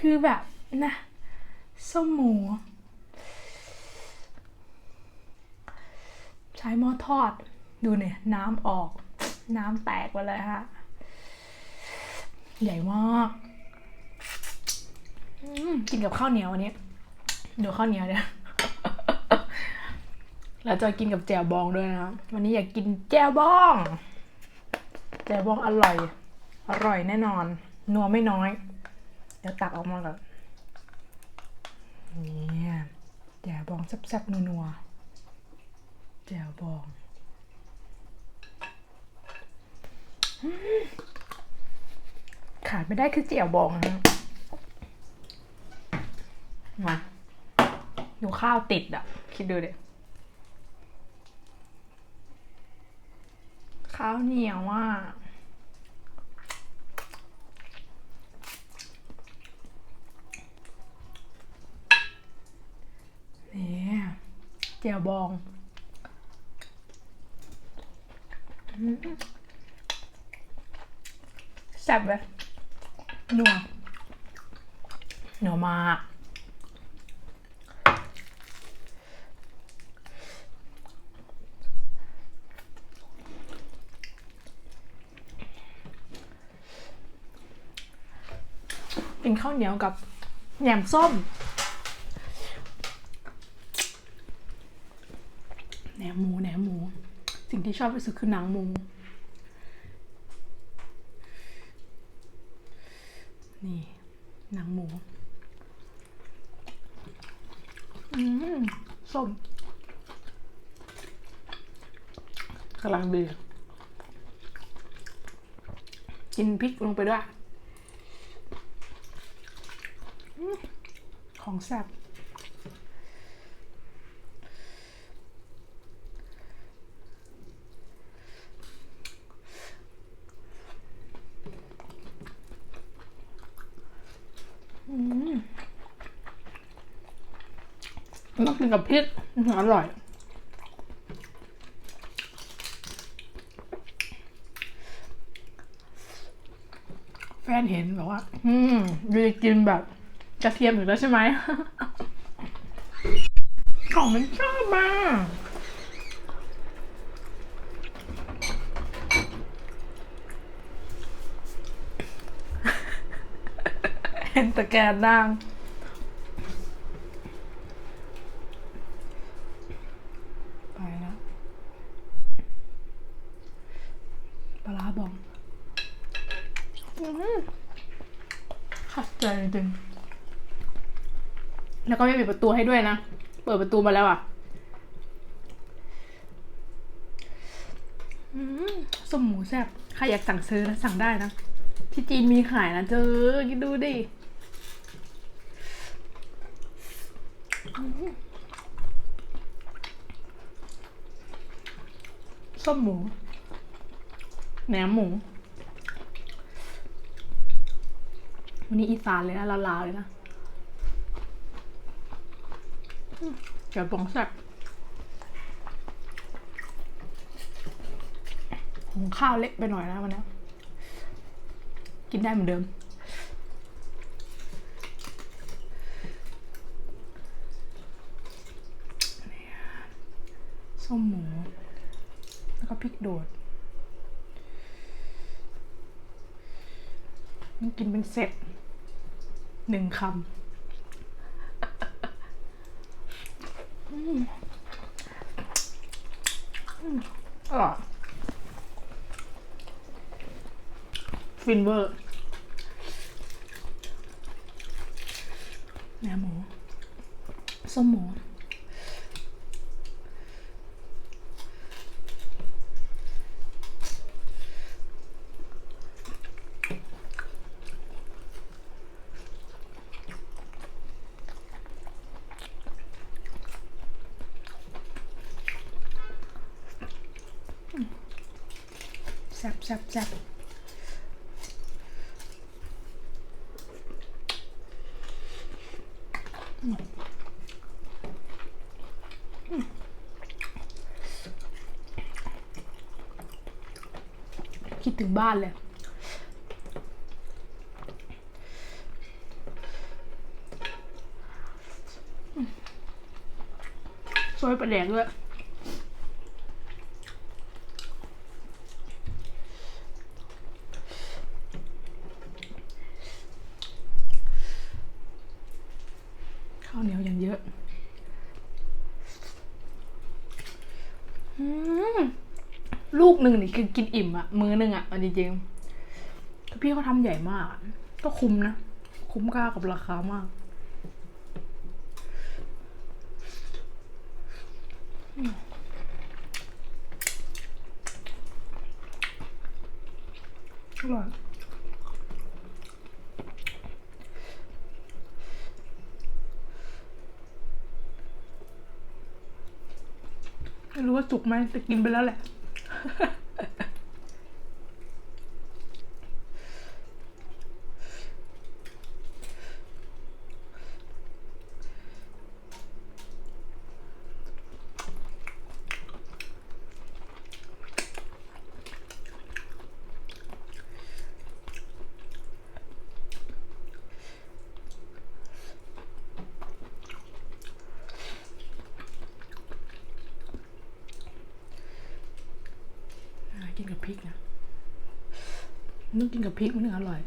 คือแบบนะส้มหมู ใช้หม้อทอด ดูเนี่ย น้ำออก น้ำแตกไปเลยฮะ ใหญ่มากกินกับข้าวเหนียวอันนี้ ดูข้าวเหนียวเนี่ยแล้วจะกินกับแจ่วบองด้วยนะวันนี้อยากกินแจ่วบอง แจ่วบองอร่อย อร่อยแน่นอน นัวไม่น้อย เดี๋ยวตักออกมาก่อนเนี่ยแจ่วบองแซ่บๆนัวๆแจ่วบองขาดไม่ได้คือแจ่วบองนะมาดูข้าวติดอะ คิดดูเด็ข้าวเหนียวอะ นี่ เจียวบองอืมแซ่บเลยนัวนัวมากเป็นข้าวเหนียวกับแหนมส้ม แหมู สิ่งที่ชอบที่สุดคือหนังหมู นี่หนังหมู อืมส้มกำลังดี กินพริกลงไปด้วย ของแซ่บ ต้องกินกับพริกอร่อย แฟนเห็นบอกว่า อืมยูจะกินแบบกระเทียมอีกแล้วใช่ไหมของมันชอบมากเห็นตะแกรงนาง ไปแล้ว ปลาร้าบองอื้อหือขัดใจจริงๆแล้วก็ไม่ปิดประตูให้ด้วยนะ เปิดประตูมาแล้วอะอื้อส้มหมูแซ่บใครอยากสั่งซื้อนะสั่งได้นะ ที่จีนมีขายนะเจอคิดดูดิอื้อหือส้มหมู แหนมหมู วันนี้อีสานเลยนะลาวๆเลยนะอืมเดี๋ยวปองแซ่บหุงข้าวเละไปหน่อยนะวันนี้ กินได้เหมือนเดิมส้มหมู แล้วก็พริกโดด มันกินเป็นเซตหนึ่งคำอืมอืมอร่อยฟินเวอร์แหนมหมูส้มหมู จับจับจับคิดถึงบ้านเลยซอยประแดงด้วยาวเหนียวอย่างเยอะอลูกหนึ่งนี่คือกินอิ่มอะมือหนึ่งอะเอาจริงๆพี่เขาทำใหญ่มาก ก็คุ้มนะ คุ้มค่ากับราคามากอร่อย ไม่รู้ว่าสุกไหมแต่กินไปแล้วแหละ อ่า กับพริกนะนึกกินกับพริกมันถึงอร่อย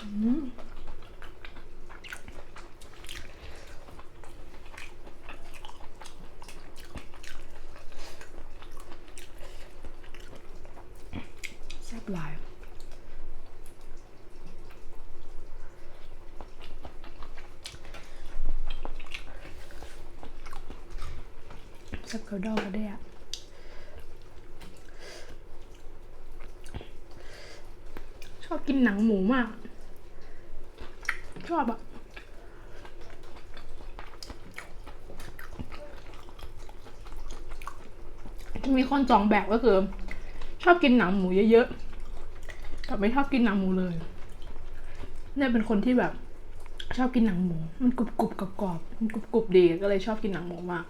อืมแซ่บหลาย สับกระดอกกระเดียชอบกินหนังหมูมาก ชอบอะจะมีคนสองแบบก็คือ ชอบกินหนังหมูเยอะๆกับไม่ชอบกินหนังหมูเลยเนี่ยเป็นคนที่แบบชอบกินหนังหมู มันกรุบกรุบกรอบมันกรุบกรุบดีก็เลยชอบกินหนังหมูมาก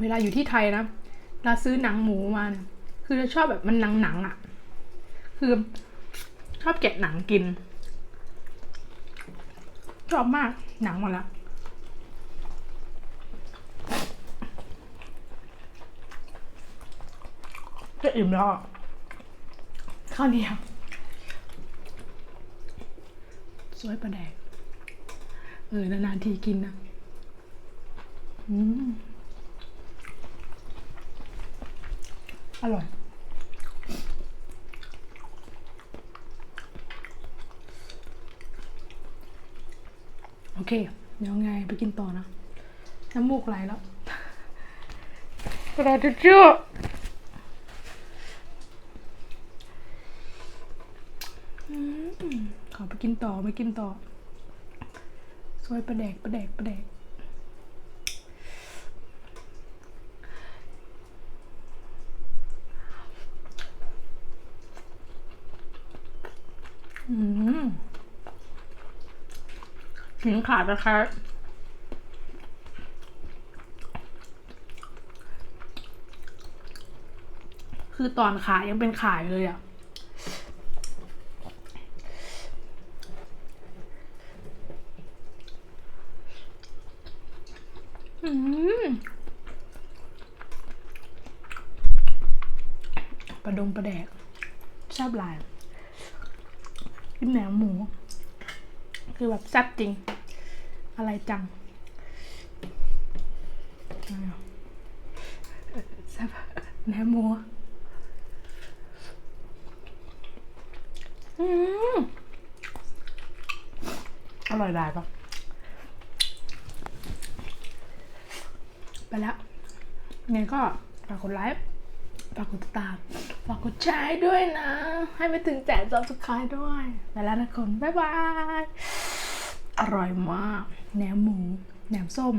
เวลาอยู่ที่ไทยนะเวลาซื้อหนังหมูมาเนี่ยคือจะชอบแบบมันหนังๆอะ่ะ คือชอบแกะหนังกิน ชอบมากหนังหมดล้วจะอิ่มแล้วข้าวเหนียวสวยประแดกเออนานๆทีกินนะ อืม อร่อย โอเค เดี๋ยวไงไปกินต่อนะ น้ำมูกไหลแล้วกระดาษทิชชู่อืมขอไปกินต่อไปกินต่อซอยประแดกประแดกประแดก ขิงขาดนะคะคือตอนขายยังเป็นขายเลยอะ่ะ อืมปลาดงปลาแดกแซ่บลาย กินแหนมหมู คือแบบแซ่บจริง อะไรจังอ้าวแซ่บแหนมหมูอืมอร่อยได้ปะไปแล้วไงก็ฝากกดไลค์ฝากกดติดตาม ฝากกดแชร์ด้วยนะ ให้ไปถึงแสนซับสไครต์ด้วยไปแล้วนะคนบ๊ายบาย อร่อยมาก แหนมหมู แหนมส้ม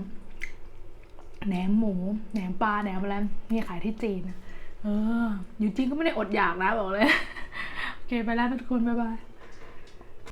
แหนมหมู แหนมปลา แหนมอะไรนี่ขายที่จีน เออ อยู่จริงก็ไม่ได้อดอยากนะบอกเลย โอเค ไปแล้วนะทุกคน บ๊ายบาย